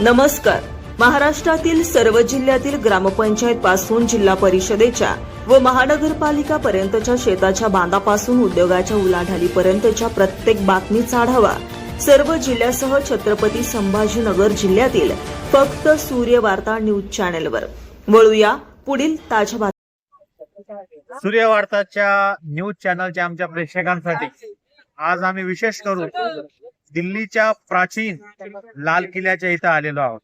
नमस्कार. महाराष्ट्रातील सर्व जिल्ह्यातील ग्रामपंचायत पासून जिल्हा परिषदेच्या व महानगरपालिका पर्यंतच्या शेताच्या बांधापासून उद्योगाच्या उलाढालीपर्यंतच्या प्रत्येक बातमीचा आढावा सर्व जिल्ह्यासह छत्रपती संभाजीनगर जिल्ह्यातील फक्त सूर्य वार्ता न्यूज चॅनेलवर. वळूया पुढील ताज्या बातम्या. सूर्य वार्ताच्या न्यूज चॅनलच्या आमच्या प्रेक्षकांसाठी आज आम्ही विशेष करू दिल्लीच्या प्राचीन लाल किल्ल्याच्या इथं आलेलो आहोत.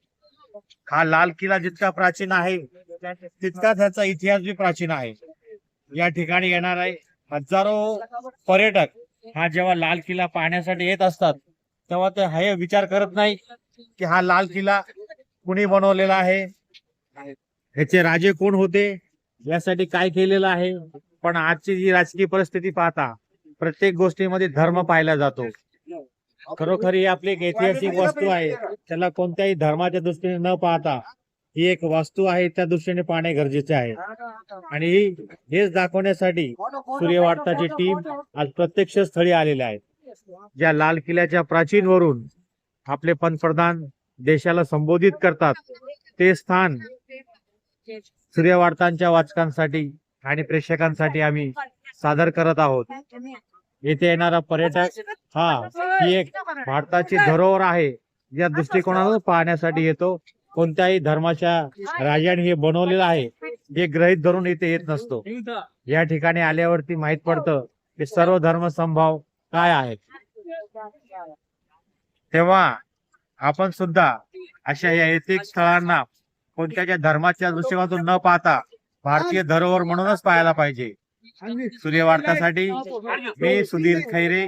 हा लाल किल्ला जितका प्राचीन आहे तितका त्याचा इतिहास बी प्राचीन आहे. या ठिकाणी येणार आहे हजारो पर्यटक. हा जेव्हा लाल किल्ला पाहण्यासाठी येत असतात तेव्हा ते हे विचार करत नाही की हा लाल किल्ला कुणी बनवलेला आहे? ह्याचे राजे कोण होते? यासाठी काय केलेलं आहे? पण आजची जी राजकीय परिस्थिती पाहता प्रत्येक गोष्टीमध्ये धर्म पाहिला जातो. खरोखर ही आपली एक ऐतिहासिक वस्तू आहे. त्याला कोणत्याही धर्माच्या दृष्टीने न पाहता ही एक वस्तू आहे त्या दृष्टीने पाहणे गरजेचे आहे. आणि ही- हेच दाखवण्यासाठी सूर्य वार्ताची टीम आज प्रत्यक्ष स्थळी आलेली आहे ज्या लाल किल्ल्याच्या प्राचीन वरून आपले पंतप्रधान देशाला संबोधित करतात ते स्थान सूर्य वार्तांच्या वाचकांसाठी आणि प्रेक्षकांसाठी आम्ही सादर करत आहोत. येथे येणारा पर्यटक हा ही एक भारताची धरोहर आहे. या दृष्टिकोनातून पाहण्यासाठी येतो. कोणत्याही धर्माच्या राजाने हे बनवलेलं आहे जे ग्रहित धरून इथे येत नसतो. या ठिकाणी आल्यावरती माहीत पडतं की सर्व धर्म संभाव काय आहेत. तेव्हा आपण सुद्धा अशा या ऐतिहासिक स्थळांना कोणत्याच्या धर्माच्या दृष्टिकोनातून न पाहता भारतीय धरोहर म्हणूनच पाहायला पाहिजे. सूर्य वार्तासाठी मी सुधीर खैरे.